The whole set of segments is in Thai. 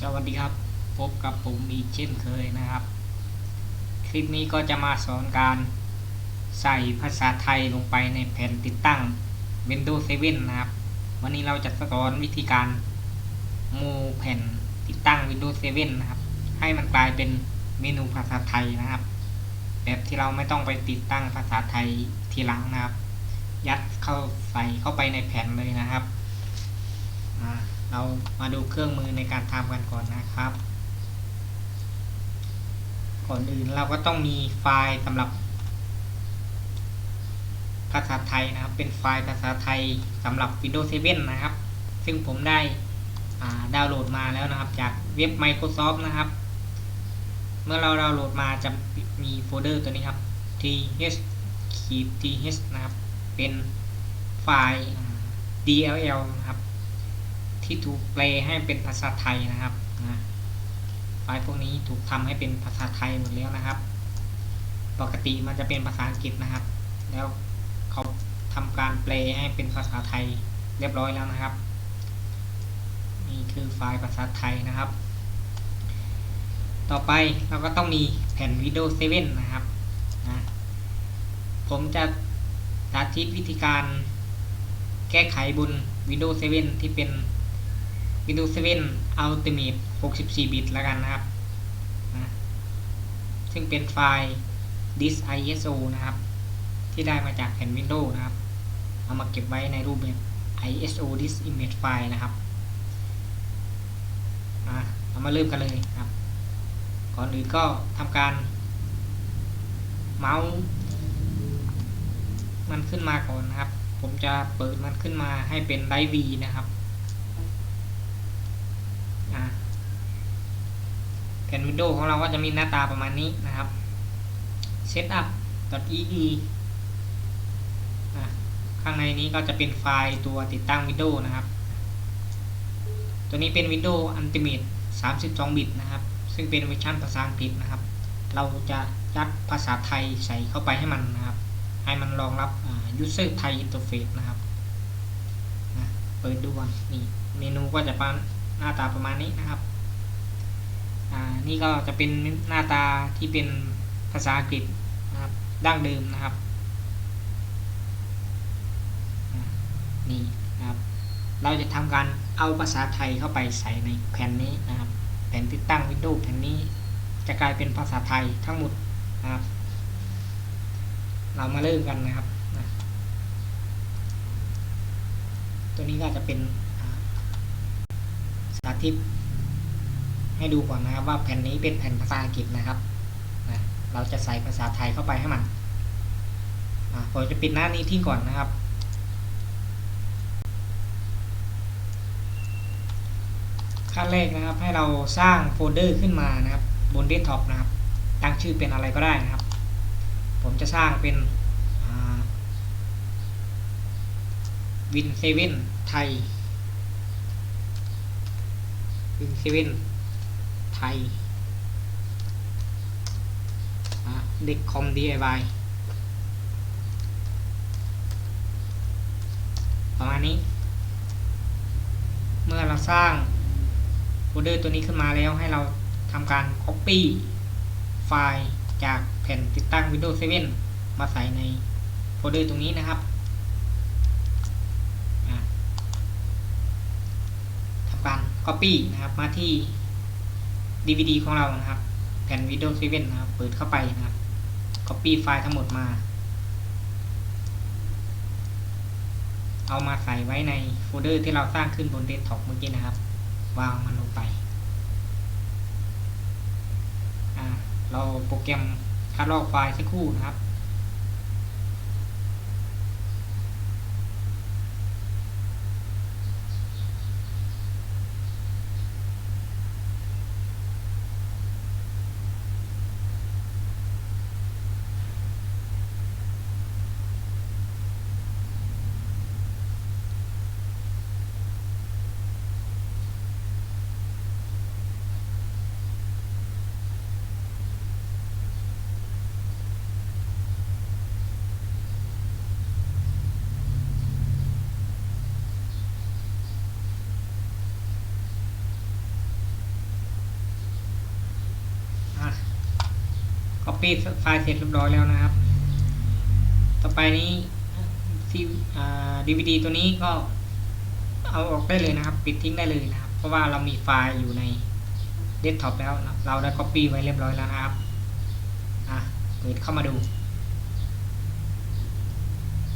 สวัสดีครับ พบกับผมอีกเช่นเคยนะครับ คลิปนี้ก็จะมาสอนการใส่ภาษาไทยลงไปในแผ่นติดตั้ง Windows 7 นะครับ วันนี้เราจะสอนวิธีการโมแผ่นติดตั้ง Windows 7 นะครับ ให้มันกลายเป็นเมนูภาษาไทยนะครับ แบบที่เราไม่ต้องไปติดตั้งภาษาไทยทีหลังนะครับ ยัดเข้าใส่เข้าไปในแผ่นเลยนะครับอ่า เรามาดูเครื่องมือในการทำกันก่อนนะครับ ก่อนอื่นเราก็ต้องมีไฟล์สำหรับภาษาไทยนะครับ เป็นไฟล์ภาษาไทยสำหรับ Windows 7 นะครับ ซึ่งผมได้ดาวน์โหลดมาแล้วนะครับ จากเว็บ Microsoft นะครับ เมื่อเราดาวน์โหลดมาจะมีโฟลเดอร์ตัวนี้ครับ th th นะครับ เป็นไฟล์ dll นะครับ ที่ถูกแปลให้เป็นภาษาไทยนะครับนะไฟล์พวกนี้ถูกทำให้เป็นภาษาไทยหมดแล้วนะครับ ปกติมันจะเป็นภาษาอังกฤษนะครับ แล้วเขาทำการแปลให้เป็นภาษาไทยเรียบร้อยแล้วนะครับ นี่คือไฟล์ภาษาไทยนะครับ ต่อไปเราก็ต้องมีแผ่น Windows 7 นะครับนะผมจะสาธิตวิธีการแก้ไขบน Windows 7 ที่เป็น Windows 7 Ultimate 64 บิตแล้วกันนะครับ ซึ่งเป็นไฟล์ disk ISO นะครับ ที่ได้มาจากแผ่น Windows นะครับ เอามาเก็บไว้ในรูปแบบ ISO disk image file นะครับเรามาเริ่มกันเลยครับ ก่อนอื่นก็ทำการ เมาส์มันขึ้นมาก่อนนะครับ ผมจะเปิดมันขึ้นมาให้เป็นไดวีนะครับ แผ่นวินโดว์ของเราก็จะมีหน้าตาประมาณนี้นะครับ setup.ee ข้างในนี้ก็จะเป็นไฟล์ตัวติดตั้ง Windows นะครับ ตัวนี้เป็น Windows Ultimate 32 บิตนะครับ ซึ่งเป็นเวอร์ชันภาษาอังกฤษนะครับ เราจะยัดภาษาไทยใส่เข้าไปให้มันนะครับ ให้มันรองรับ User Thai Interface นะครับนะเปิดดูนนี่เมนูก็จะเป็น หน้าตาประมาณนี้นะครับอ่านี่ก็จะเป็นหน้าตาที่เป็นภาษาอังกฤษนะครับดั้งเดิมนะครับนี่นะครับ เราจะทำการเอาภาษาไทยเข้าไปใส่ในแผ่นนี้นะครับ แผ่นติดตั้ง Windows แผ่นนี้จะกลายเป็นภาษาไทยทั้งหมดนะครับ เรามาเริ่มกันนะครับ ตัวนี้ก็จะเป็น ธิต ให้ดูก่อนนะครับว่าแผ่นนี้เป็นแผ่นภาษาอังกฤษนะครับนะเราจะใส่ภาษาไทยเข้าไปให้มันผมจะปิดหน้านี้ทิ้งก่อนนะครับ ขั้นแรกนะครับให้เราสร้างโฟลเดอร์ขึ้นมานะครับ บนเดสก์ท็อปนะครับ ตั้งชื่อเป็นอะไรก็ได้นะครับ ผมจะสร้างเป็นวินเซเว่นไทย วินเซเว่นไทยเด็กคอม DIY ประมาณนี้ เมื่อเราสร้างโฟลเดอร์ตัวนี้ขึ้นมาแล้วให้เราทำการ Copy ไฟล์จากแผ่นติดตั้ง Windows 7 มาใส่ในโฟลเดอร์ตรงนี้นะครับทำการ Copy นะครับ มาที่ DVD ของเรานะครับ แผ่น Windows 7นะครับ เปิดเข้าไปนะครับ Copy ไฟล์ทั้งหมดมา เอามาใส่ไว้ในโฟลเดอร์ที่เราสร้างขึ้นบนเดสก์ท็อปเมื่อกี้นะครับ วางมันลงไป เราโปรแกรมคัดลอกไฟล์สักครู่นะครับ copy ไฟล์เสร็จเรียบร้อยแล้วนะครับ ต่อไปนี้ซีอ่า DVD ตัวนี้ก็เอาออกได้เลยนะครับ ปิดทิ้งได้เลยนะครับ เพราะว่าเรามีไฟล์อยู่ในเดสก์ท็อปแล้ว เราได้ copy ไว้เรียบร้อยแล้วนะครับอะเปิดเข้ามาดู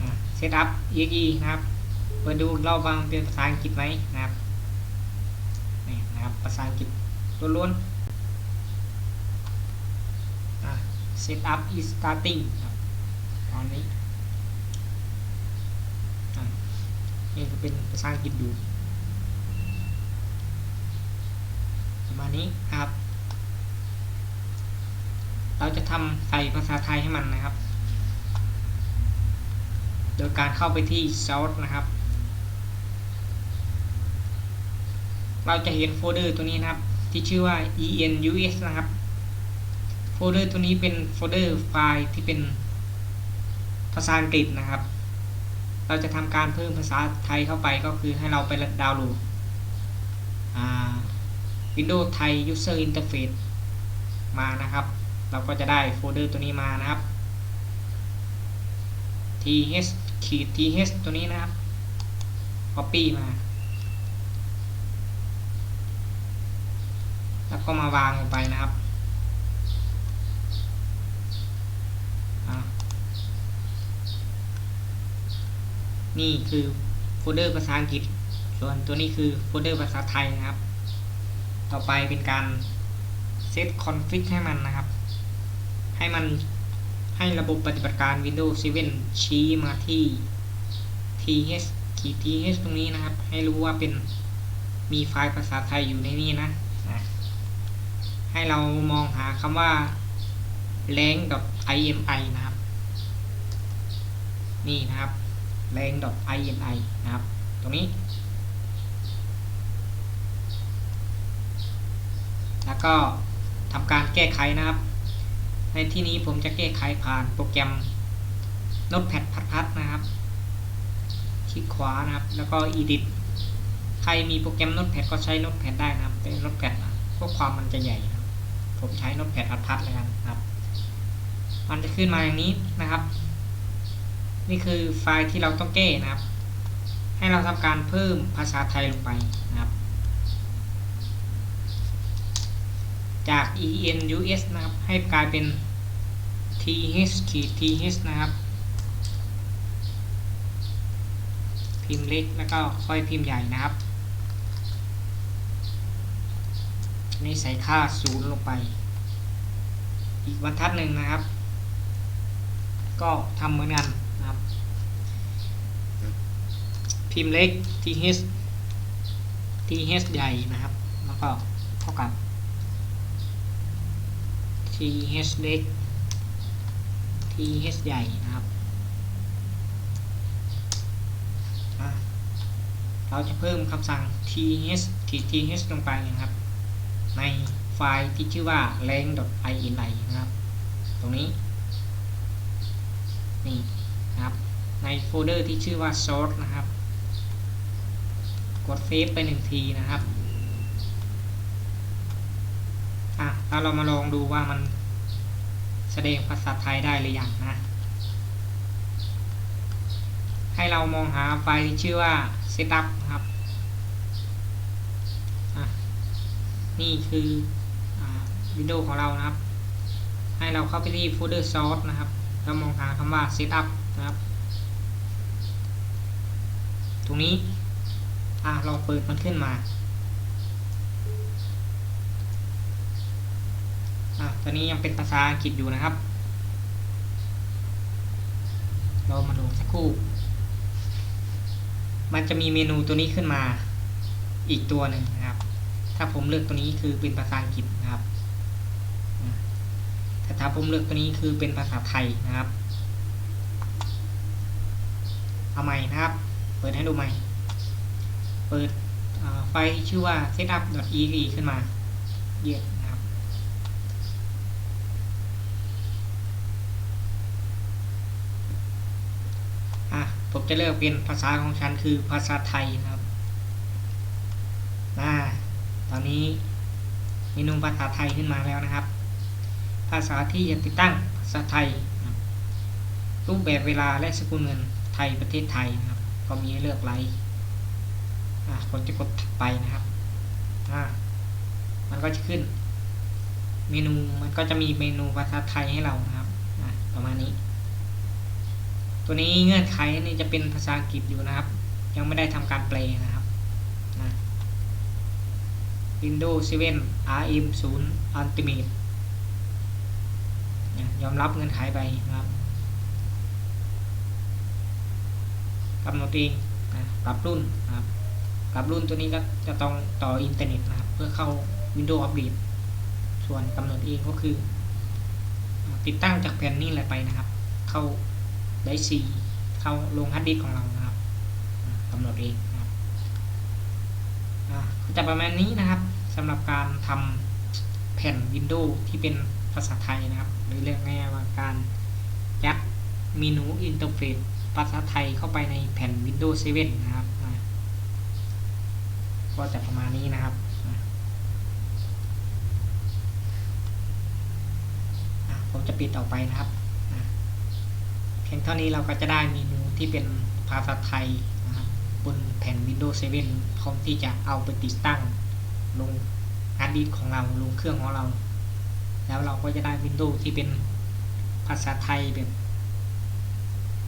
อะ setup exe นะครับ เปิดดูเราบางเป็นภาษาอังกฤษไหมนะครับนี่นะครับภาษาอังกฤษล้วนๆ setup is starting ครับตอนนี้นี่ก็เป็นภาษาอังกฤษดูประมาณนี้ครับ เราจะทำใส่ภาษาไทยให้มันนะครับ โดยการเข้าไปที่ source นะครับ เราจะเห็นโฟลเดอร์ตัวนี้นะครับ ที่ชื่อว่า enus นะครับ โฟลเดอร์ตัวนี้เป็นโฟลเดอร์ไฟล์ที่เป็นภาษาอังกฤษนะครับ เราจะทำการเพิ่มภาษาไทยเข้าไปก็คือให้เราไปดาวน์โหลด Windows ไทย User Interface มานะครับ เราก็จะได้โฟลเดอร์ตัวนี้มานะครับ th ขีด th ตัวนี้นะครับ copy มา แล้วก็มาวางลงไปนะครับ นี่คือโฟลเดอร์ภาษาอังกฤษ ส่วนตัวนี้คือโฟลเดอร์ภาษาไทยนะครับ ต่อไปเป็นการเซตคอนฟิกให้มันนะครับ ให้มันให้ระบบปฏิบัติการ Windows 7 ชี้มาที่ th ขีด th ตรงนี้นะครับ ให้รู้ว่าเป็นมีไฟล์ภาษาไทยอยู่ในนี้นะอะให้เรามองหาคำว่า lang .ini นะครับ นี่นะครับ lang .ini นะครับ ตรงนี้ แล้วก็ทำการแก้ไขนะครับ ในที่นี้ผมจะแก้ไขผ่านโปรแกรม Notepad พัดๆนะครับ คลิกขวานะครับ แล้วก็ edit ใครมีโปรแกรม Notepad ก็ใช้ Notepad ได้นะครับแต่ Notepad ข้อความมันจะใหญ่นะครับ ผมใช้ Notepad พัดๆเลยกันนะครับ มันจะขึ้นมาอย่างนี้นะครับ นี่คือไฟล์ที่เราต้องแก้นะครับ ให้เราทำการเพิ่มภาษาไทยลงไปนะครับ จาก enus นะครับ ให้กลายเป็น th ขีด th นะครับ พิมพ์เล็กแล้วก็ค่อยพิมพ์ใหญ่นะครับนี่ใส่ค่าศูนย์ลงไป อีกบรรทัดหนึ่งนะครับ ก็ทำเหมือนกัน นะครับ พิมพ์เล็ก th th ใหญ่นะครับ แล้วก็เท่ากับ th เล็ก th ใหญ่นะครับ เราจะเพิ่มคำสั่ง th ขีด th ลงไปนะครับ ในไฟล์ที่ชื่อว่า lang.ini นะครับ ตรงนี้ นี่ ในโฟลเดอร์ที่ชื่อว่า source นะครับ กดเซฟไปหนึ่งทีนะครับอะแล้วเรามาลองดูว่ามันแสดงภาษาไทยได้หรือยังนะ ให้เรามองหาไฟล์ที่ชื่อว่า setup นะครับนี่คือวิดีโอของเรานะครับ ให้เราเข้าไปที่โฟลเดอร์ source นะครับ แล้วมองหาคำว่า setup นะครับ รงนี้ อะลองเปิดมันขึ้นมาอะตอนนี้ยังเป็นภาษาอังกฤษอยู่นะครับ เรามาดูสักครู่ มันจะมีเมนูตัวนี้ขึ้นมา อีกตัวหนึ่งนะครับ ถ้าผมเลือกตัวนี้คือเป็นภาษาอังกฤษนะครับแต่ถ้าผมเลือกตัวนี้คือเป็นภาษาไทยนะครับ เอาใหม่นะครับ เปิดให้ดูใหม่ เปิดไฟที่ชื่อว่า setup.exe ขึ้นมาเยอะนะครับ อะ ผมจะเลือกเป็นภาษาของฉันคือภาษาไทยนะครับ อ่า ตอนนี้เมนูภาษาไทยขึ้นมาแล้วนะครับ ภาษาที่จะติดตั้งภาษาไทยรูปแบบเวลาและสกุลเงินไทยประเทศไทยนะครับ ก็มีให้เลือกหลายอะผมจะกดถัดไปนะครับมันก็จะขึ้น เมนูมันก็จะมีเมนูภาษาไทยให้เรานะครับประมาณนี้ ตัวนี้เงื่อนไขนี่จะเป็นภาษาอังกฤษอยู่นะครับ ยังไม่ได้ทำการแปลนะครับนะ Windows 7 RM 0 Ultimate ยอมรับเงื่อนไขไปนะครับ กำหนดเองนะปรับรุ่นนะครับปรับรุ่นตัวนี้ก็จะต้องต่ออินเทอร์เน็ตนะครับ เพื่อเข้า Windows Update ส่วนกำหนดเองก็คือ ติดตั้งจากแผ่นนี้แหละไปนะครับ เข้าได้ซีเข้าลงฮาร์ดดิสก์ของเรานะครับอ่ากำหนดเองนะครับก็จะประมาณนี้นะครับสำหรับการทำแผ่น Windows ที่เป็นภาษาไทยนะครับ หรือเรียกง่ายว่าการยัดเมนูอินเทอร์เฟซ ภาษาไทยเข้าไปในแผ่น Windows 7 นะครับ ก็จะประมาณนี้นะครับผมจะปิดออกไปนะครับเพียงเท่านี้เราก็จะได้เมนูที่เป็นภาษาไทยนะครับบนแผ่น Windows 7 พร้อมที่จะเอาไปติดตั้งลงฮาร์ดดิสของเราลงเครื่องของเรา แล้วเราก็จะได้ Windows ที่เป็นภาษาไทยแบบ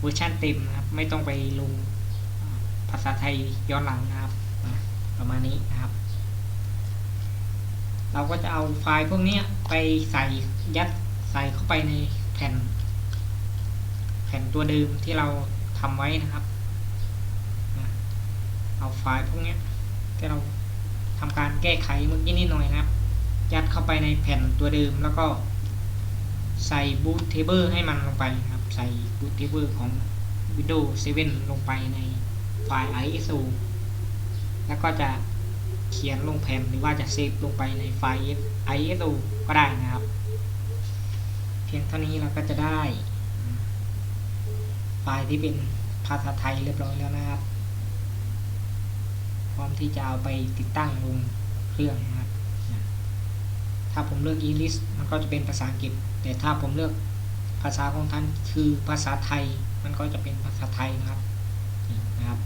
เวอร์ชันเต็มนะครับ ไม่ต้องไปลงภาษาไทยย้อนหลังนะครับประมาณนี้นะครับ เราก็จะเอาไฟล์พวกนี้ไปใส่ยัดใส่เข้าไปในแผ่น แผ่นตัวเดิมที่เราทำไว้นะครับ เอาไฟล์พวกนี้ที่เราทำการแก้ไขเมื่อกี้นิดหน่อยนะครับ ยัดเข้าไปในแผ่นตัวเดิมแล้วก็ใส่บูตเทเบิลให้มันลงไปนะครับ ใส่บูตเทเบิลของ Windows 7 ลงไปในไฟล์ ISO แล้วก็จะเขียนลงแผ่นหรือว่าจะเซฟลงไปในไฟล์ ISO ก็ได้นะครับ เพียงเท่านี้เราก็จะได้ไฟล์ที่เป็นภาษาไทยเรียบร้อยแล้วนะครับ พร้อมที่จะเอาไปติดตั้งลงเครื่องนะครับ ถ้าผมเลือก English มันก็จะเป็นภาษาอังกฤษ แต่ถ้าผมเลือกาษาของท่านคือภาษาไทย มันก็จะเป็นภาษาไทยนะครับนี่นะครับ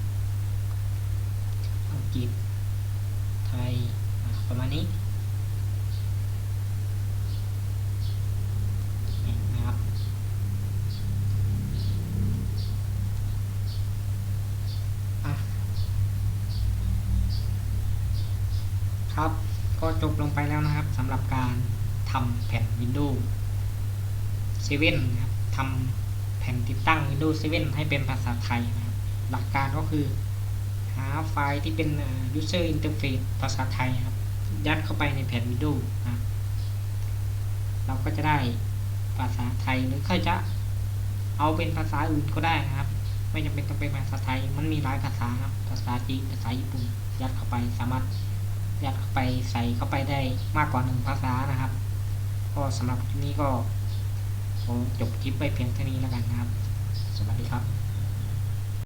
อังกฤษ ไทยประมาณนี้นี่นะครับ ครับ ก็จบลงไปแล้วนะครับสำหรับการทำแผ่น Windows 7นะครับทำแผ่นติดตั้ง Windows 7 ให้เป็นภาษาไทยนะครับ หลักการก็คือ หาไฟล์ที่เป็น user interface ภาษาไทยครับ ยัดเข้าไปในแผ่น Windows นะครับเราก็จะได้ภาษาไทยหรือใครจะเอาเป็นภาษาอื่นก็ได้นะครับ ไม่จำเป็นต้องเป็นภาษาไทย มันมีหลายภาษาครับ ภาษาจีนภาษาญี่ปุ่น ยัดเข้าไปสามารถยัดเข้าไปใส่เข้าไปได้มากกว่าหนึ่งภาษานะครับ ก็สำหรับคลิปนี้ก็ คงจบคลิปไปเพียงเท่านี้แล้วกันนะครับ สวัสดีครับ